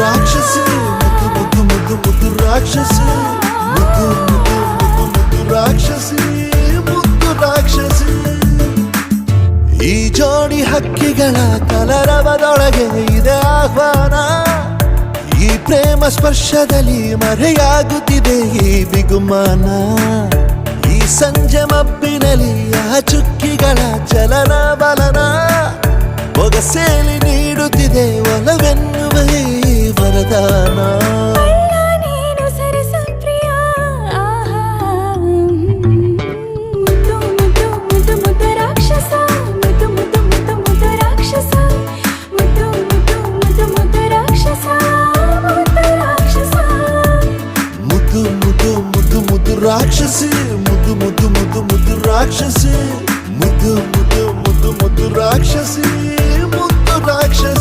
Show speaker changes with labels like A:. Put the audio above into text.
A: ರಾಕ್ಷಸಿ ಮುದ್ದು ಮುದ್ದು ಮುದ್ದು ಮುದ್ದು ರಾಕ್ಷಸು. ಮುದ್ದು ಮುದ್ದು ಮುದ್ದು ಮುದ್ದು ರಾಕ್ಷಸಿ ಮುದ್ದು ರಾಕ್ಷಸಿ. ಈ ಜೋಡಿ ಹಕ್ಕಿಗಳ ಕಲರವದೊಳಗೆ ಇದೆ ಆಹ್ವಾನ. ಈ ಪ್ರೇಮ ಸ್ಪರ್ಶದಲ್ಲಿ ಮರೆಯಾಗುತ್ತಿದೆ ಈ ಬಿಗುಮಾನ. ಈ ಸಂಜೆ ಮಬ್ಬಿನಲ್ಲಿ ಆ ಚುಕ್ಕಿಗಳ ಚಲನ ಬಲನ. ಒಗಸೇಲಿ ನೀಡುತ್ತಿದೆ ಒಲವೆನ್ನ రాక్షసి ముద్దు ముద్దు ముద్దు ముద్దు రాక్షసి. ముద్దు ముద్దు ముద్దు ముద్దు రాక్షసి ముద్దు రాక్షసి.